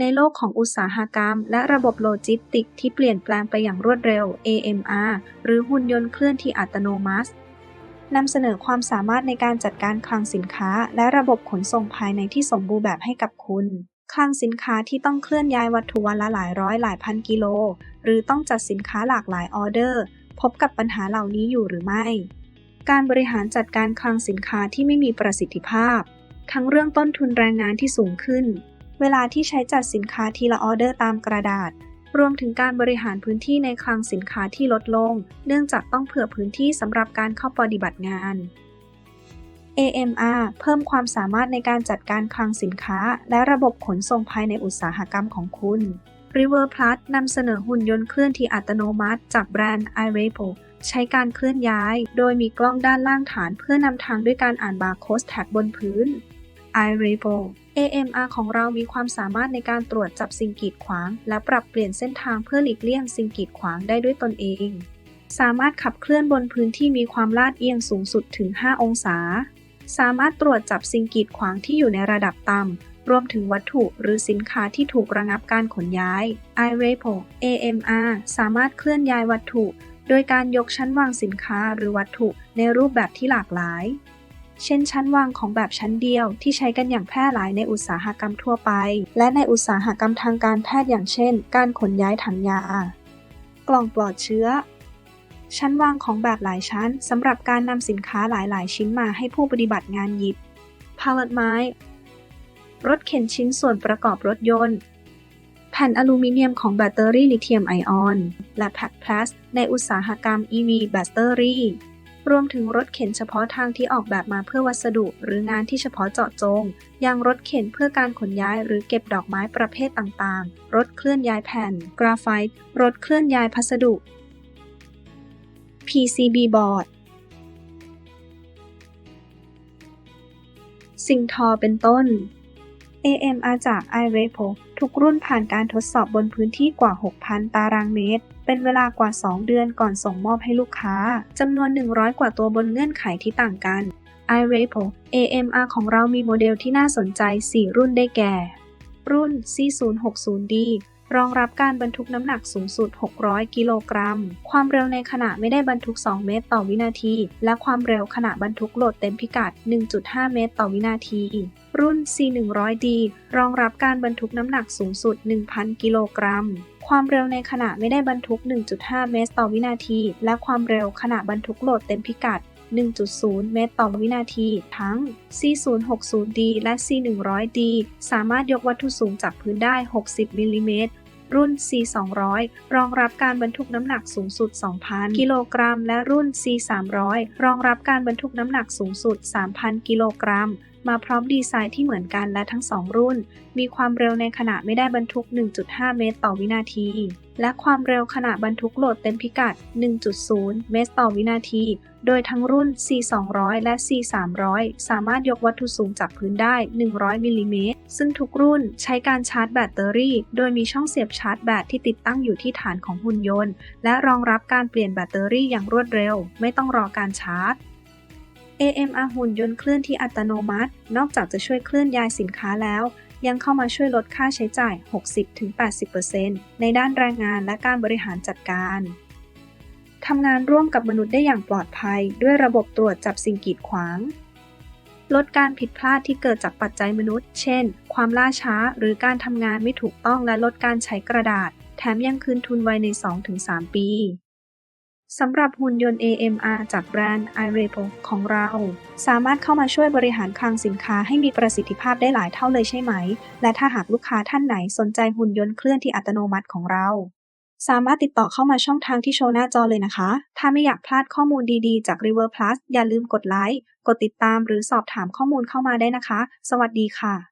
ในโลกของอุตสาหกรรม และระบบโลจิสติกส์ที่เปลี่ยนแปลงไปอย่างรวดเร็ว AMR หรือหุ่นยนต์เคลื่อนที่อัตโนมัตินำเสนอความสามารถในการจัดการคลังสินค้า และระบบขนส่งภายในที่สมบูรณ์แบบให้กับคุณ คลังสินค้าที่ต้องเคลื่อนย้ายวัตถุวันละหลายร้อยหลายพันกิโล หรือต้องจัดสินค้าหลากหลายออเดอร์ พบกับปัญหาเหล่านี้อยู่หรือไม่ การบริหารจัดการคลังสินค้าที่ไม่มีประสิทธิภาพ ทั้งเรื่องต้นทุนแรงงานที่สูงขึ้น เวลาที่ใช้จัดสินค้าทีละออเดอร์ตามกระดาษ รวมถึงการบริหารพื้นที่ในคลังสินค้าที่ลดลง เนื่องจากต้องเผื่อพื้นที่สำหรับการเข้าปฏิบัติงาน AMR เพิ่มความสามารถในการจัดการคลังสินค้า และระบบขนส่งภายในอุตสาหกรรมของคุณ River Plus นำเสนอหุ่นยนต์เคลื่อนที่อัตโนมัติจากแบรนด์ iRepo ใช้การเคลื่อนย้าย โดยมีกล้องด้านล่างฐานเพื่อนำทางด้วยการอ่านบาร์โค้ดแท็กบนพื้น iRepo AMR ของเรามีความสามารถในการตรวจจับสิ่งกีดขวาง และปรับเปลี่ยนเส้นทางเพื่อหลีกเลี่ยงสิ่งกีดขวางได้ด้วยตนเอง สามารถขับเคลื่อนบนพื้นที่มีความลาดเอียงสูงสุดถึง 5 องศา สามารถตรวจจับสิ่งกีดขวางที่อยู่ในระดับต่ำ รวมถึงวัตถุหรือสินค้าที่ถูกระงับการขนย้าย iRepo AMR สามารถเคลื่อนย้ายวัตถุ โดยการยกชั้นวางสินค้าหรือวัตถุในรูปแบบที่หลากหลาย เช่นชั้นวางของแบบชั้นเดียวที่ใช้กันอย่างแพร่หลายในอุตสาหกรรมทั่วไป และในอุตสาหกรรมทางการแพทย์อย่างเช่น การขนย้ายถังยา กล่องปลอดเชื้อ ชั้นวางของแบบหลายชั้นสำหรับการนำสินค้าหลาย ๆ ชิ้นมาให้ผู้ปฏิบัติงานหยิบ พาเลตไม้ รถเข็นชิ้นส่วนประกอบรถยนต์ แผ่นอลูมิเนียมของแบตเตอรี่ลิเธียมไอออน และแพ็คพลาสในอุตสาหกรรม EV แบตเตอรี่ รวมถึงรถเข็นเฉพาะทางที่ออกแบบมาเพื่อวัสดุหรืองานที่เฉพาะเจาะจง อย่างรถเข็นเพื่อการขนย้ายหรือเก็บดอกไม้ประเภทต่างๆ รถเคลื่อนย้ายแผ่น กราไฟต์รถเคลื่อนย้ายพัสดุ PCB บอร์ดสิ่งทอเป็นต้น AMR จาก iRepo ทุกรุ่นผ่านการทดสอบบนพื้นที่กว่า 6,000 ตารางเมตร เป็นเวลากว่า 2 เดือนก่อนส่งมอบให้ลูกค้า จำนวน 100 กว่าตัวบนเงื่อนไขที่ต่างกัน iRepo AMR ของเรามีโมเดลที่น่าสนใจ 4 รุ่นได้แก่ รุ่น C060D รองรับการบรรทุกน้ำหนักสูงสุด 600 กิโลกรัม ความเร็วในขณะไม่ได้บรรทุก 2 เมตรต่อวินาที และความเร็วขณะบรรทุกโหลดเต็มพิกัด 1.5 เมตรต่อวินาที รุ่น C100D รองรับการบรรทุกน้ำหนักสูงสุด 1,000 กิโลกรัม ความเร็วในขณะไม่ได้บรรทุก 1.5 เมตรต่อวินาที และความเร็วขณะบรรทุกโหลดเต็มพิกัด 1.0 เมตรต่อวินาที ทั้ง C060D และ C100D สามารถยกวัตถุสูงจากพื้นได้ 60 มิลลิเมตรรุ่น C200 รองรับการบรรทุกน้ำหนักสูงสุด 2,000 กิโลกรัม และรุ่น C300 รองรับการบรรทุกน้ำหนักสูงสุด 3,000 กิโลกรัม มาพร้อมดีไซน์ที่เหมือนกันและทั้ง 2 รุ่น มีความเร็วในขณะไม่ได้บรรทุก 1.5 เมตรต่อวินาที และความเร็วขณะบรรทุกโหลดเต็มพิกัด 1.0 เมตรต่อวินาที โดยทั้งรุ่น C200 และ C300 สามารถยกวัตถุสูงจากพื้นได้ 100 มิลลิเมตร ซึ่งทุกรุ่นใช้การชาร์จแบตเตอรี่ โดยมีช่องเสียบชาร์จแบตที่ติดตั้งอยู่ที่ฐานของหุ่นยนต์ และรองรับการเปลี่ยนแบตเตอรี่อย่างรวดเร็ว ไม่ต้องรอการชาร์จ AMR หุ่นยนต์เคลื่อนที่อัตโนมัติ นอกจากจะช่วยเคลื่อนย้ายสินค้าแล้ว ยังเข้ามาช่วยลดค่าใช้จ่าย 60-80%ในด้านแรงงานและการบริหารจัดการทำงานร่วมกับมนุษย์ได้อย่างปลอดภัย ด้วยระบบตรวจจับสิ่งกีดขวาง ลดการผิดพลาดที่เกิดจากปัจจัยมนุษย์ เช่น ความล่าช้าหรือการทำงานไม่ถูกต้องและลดการใช้กระดาษ แถมยังคืนทุนไวใน 2-3 ปี สำหรับหุ่นยนต์ AMR จากแบรนด์ iRepo ของเรา สามารถเข้ามาช่วยบริหารคลังสินค้าให้มีประสิทธิภาพได้หลายเท่าเลยใช่ไหม และถ้าหากลูกค้าท่านไหนสนใจหุ่นยนต์เคลื่อนที่อัตโนมัติของเรา สามารถติดต่อเข้ามาช่องทางที่โชว์หน้าจอเลยนะคะ ถ้าไม่อยากพลาดข้อมูลดีๆจาก River Plus อย่าลืมกดไลค์ กดติดตามหรือสอบถามข้อมูลเข้ามาได้นะคะ สวัสดีค่ะ